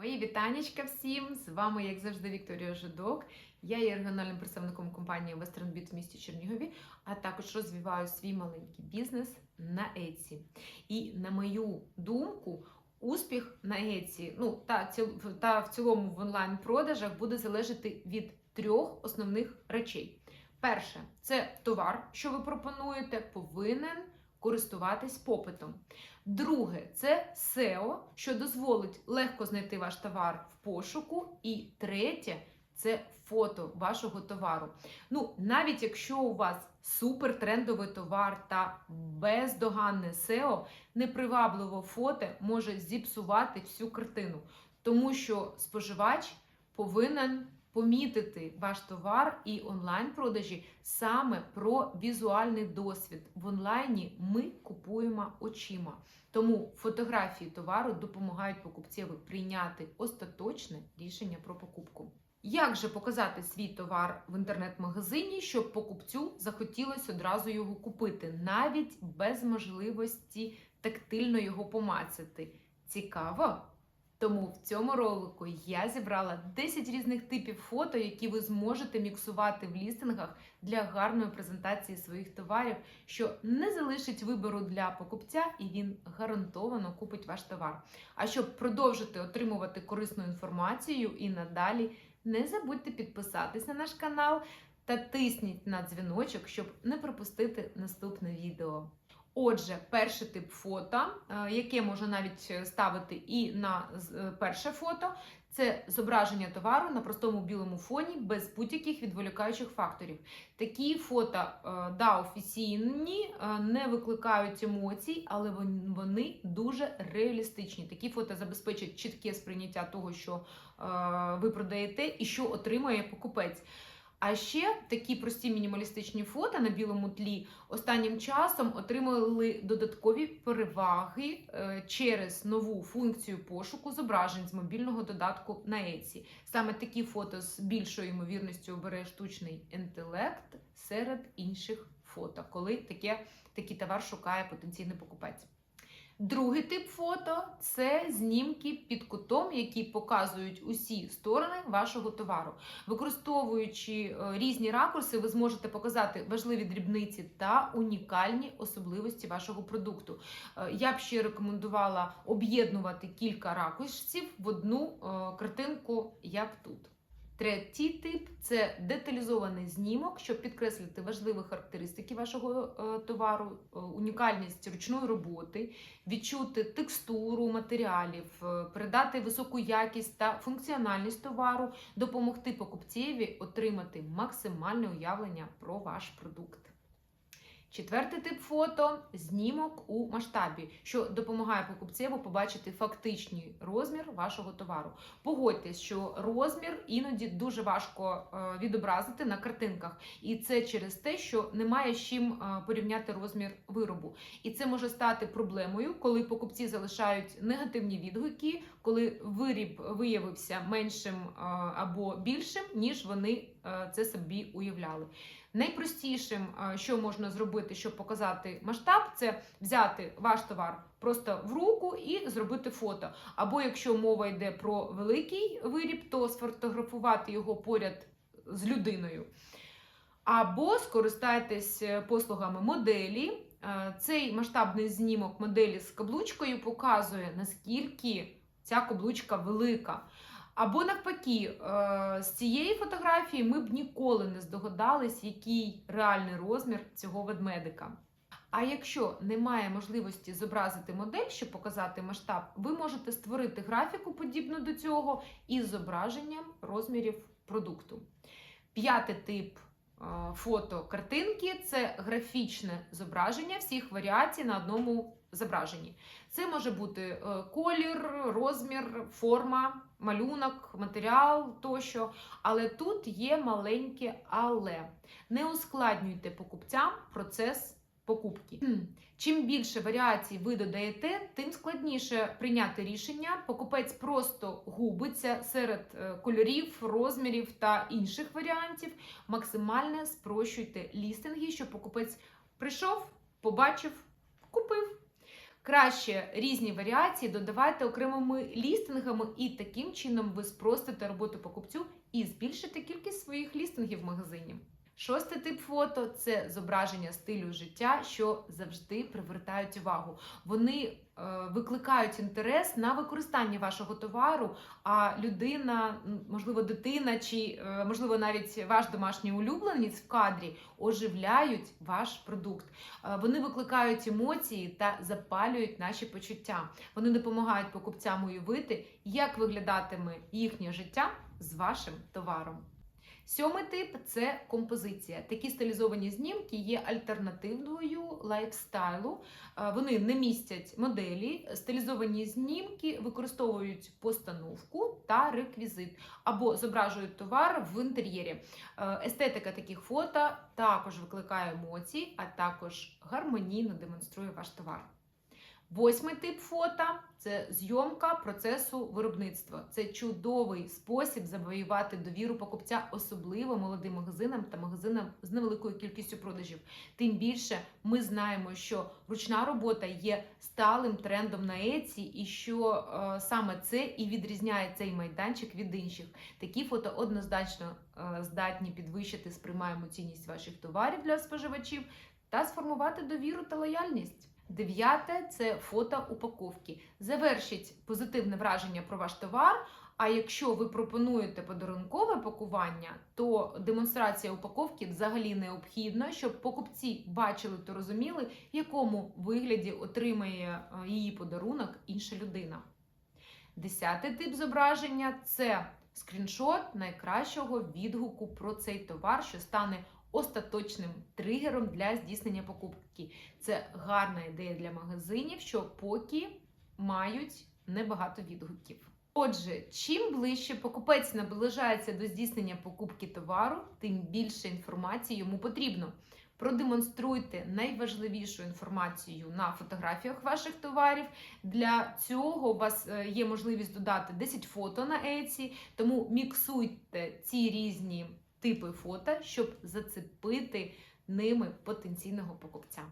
Мої вітанечка всім! З вами, як завжди, Вікторія Жидок. Я є регіональним представником компанії Western Beat в місті Чернігові, а також розвиваю свій маленький бізнес на Etsy. І на мою думку, успіх на Etsy, ну та, та в цілому в онлайн-продажах буде залежати від трьох основних речей. Перше, це товар, що ви пропонуєте, повинен користуватись попитом. Друге, це SEO, що дозволить легко знайти ваш товар в пошуку. І третє це фото вашого товару. Ну, навіть якщо у вас супертрендовий товар та бездоганне SEO, непривабливе фото може зіпсувати всю картину, тому що споживач повинен помітити ваш товар і онлайн-продажі саме про візуальний досвід. В онлайні ми купуємо очима. Тому фотографії товару допомагають покупцеві прийняти остаточне рішення про покупку. Як же показати свій товар в інтернет-магазині, щоб покупцю захотілося одразу його купити, навіть без можливості тактильно його помацати? Цікаво? Тому в цьому ролику я зібрала 10 різних типів фото, які ви зможете міксувати в лістингах для гарної презентації своїх товарів, що не залишить вибору для покупця, і він гарантовано купить ваш товар. А щоб продовжити отримувати корисну інформацію і надалі, не забудьте підписатись на наш канал та тисніть на дзвіночок, щоб не пропустити наступне відео. Отже, перший тип фото, е, яке можна навіть ставити і на е, перше фото, це зображення товару на простому білому фоні без будь-яких відволікаючих факторів. Такі фото, е, да, офіційні, не викликають емоцій, але вони дуже реалістичні. Такі фото забезпечать чітке сприйняття того, що ви продаєте і що отримує покупець. А ще такі прості мінімалістичні фото на білому тлі останнім часом отримали додаткові переваги е, через нову функцію пошуку зображень з мобільного додатку на Etsy. Саме такі фото з більшою ймовірністю обере штучний інтелект серед інших фото, коли таке, такий товар шукає потенційний покупець. Другий тип фото це знімки під кутом, які показують усі сторони вашого товару. Використовуючи е, різні ракурси, ви зможете показати важливі дрібниці та унікальні особливості вашого продукту. Е, Я б ще рекомендувала об'єднувати кілька ракурсів в одну е, картинку, як тут. Третій тип це деталізований знімок, щоб підкреслити важливі характеристики вашого е, товару, е, унікальність ручної роботи, відчути текстуру матеріалів, е, передати високу якість та функціональність товару, допомогти покупцеві отримати максимальне уявлення про ваш продукт. Четвертий тип фото знімок у масштабі, що допомагає покупцеву побачити фактичний розмір вашого товару. Погодьтесь, що розмір іноді дуже важко е, відобразити на картинках, і це через те, що немає з чим е, порівняти розмір виробу. І це може стати проблемою, коли покупці залишають негативні відгуки, коли виріб виявився меншим е, або більшим, ніж вони це собі уявляли. Найпростішим, е, що можна зробити, щоб показати масштаб, це взяти ваш товар просто в руку і зробити фото. Або якщо мова йде про великий виріб, то сфотографувати його поряд з людиною. Або скористайтесь е, послугами моделі. Е, Цей масштабний знімок моделі з каблучкою показує, наскільки ця каблучка велика. Або навпаки, е, з цієї фотографії ми б ніколи не здогадались, який реальний розмір цього ведмедика. А якщо немає можливості зобразити модель, щоб показати масштаб, ви можете створити графіку подібну до цього із зображенням розмірів продукту. П'ятий тип фото картинки це графічне зображення всіх варіацій на одному зображенні. Це може бути е, колір, розмір, форма, малюнок, матеріал тощо. Але тут є маленьке але. Не ускладнюйте покупцям процес покупки. Чим більше варіацій ви додаєте, тим складніше прийняти рішення. Покупець просто губиться серед е, кольорів, розмірів та інших варіантів. Максимально спрощуйте лістинги, щоб покупець прийшов, побачив, купив. Краще різні варіації додавайте окремими лістингами, і таким чином ви спростите роботу покупцю і збільшите кількість своїх лістингів в магазині. Шостий тип фото це зображення стилю життя, що завжди привертають увагу. Вони е, викликають інтерес на використання вашого товару, а людина, можливо, дитина чи е, можливо навіть ваш домашній улюбленець в кадрі оживляють ваш продукт. Е, Вони викликають емоції та запалюють наші почуття. Вони допомагають покупцям уявити, як виглядатиме їхнє життя з вашим товаром. Сьомий тип це композиція. Такі стилізовані знімки є альтернативною лайфстайлу. Е, Вони не містять моделі. Стилізовані знімки використовують постановку та реквізит або зображують товар в інтер'єрі. Е, Естетика таких фото також викликає емоції, а також гармонійно демонструє ваш товар. Восьмий тип фото це зйомка процесу виробництва. Це чудовий спосіб завоювати довіру покупця, особливо молодим магазинам та магазинам з невеликою кількістю продажів. Тим більше ми знаємо, що ручна робота є сталим трендом на Etsy і що е, саме це і відрізняє цей майданчик від інших. Такі фото однозначно е, здатні підвищити сприймаємо цінність ваших товарів для споживачів та сформувати довіру та лояльність. Дев'яте це фото упаковки. Завершіть позитивне враження про ваш товар. А якщо ви пропонуєте подарункове пакування, то демонстрація упаковки взагалі необхідна, щоб покупці бачили та розуміли, в якому вигляді отримає е, її подарунок інша людина. Десятий тип зображення це скріншот найкращого відгуку про цей товар, що стане остаточним тригером для здійснення покупки. Це гарна ідея для магазинів, що поки мають небагато відгуків. Отже, чим ближче покупець наближається до здійснення покупки товару, тим більше інформації йому потрібно. Продемонструйте найважливішу інформацію на фотографіях ваших товарів. Для цього у вас е, є можливість додати 10 фото на Etsy, тому міксуйте ці різні типи фото, щоб зацепити ними потенційного покупця.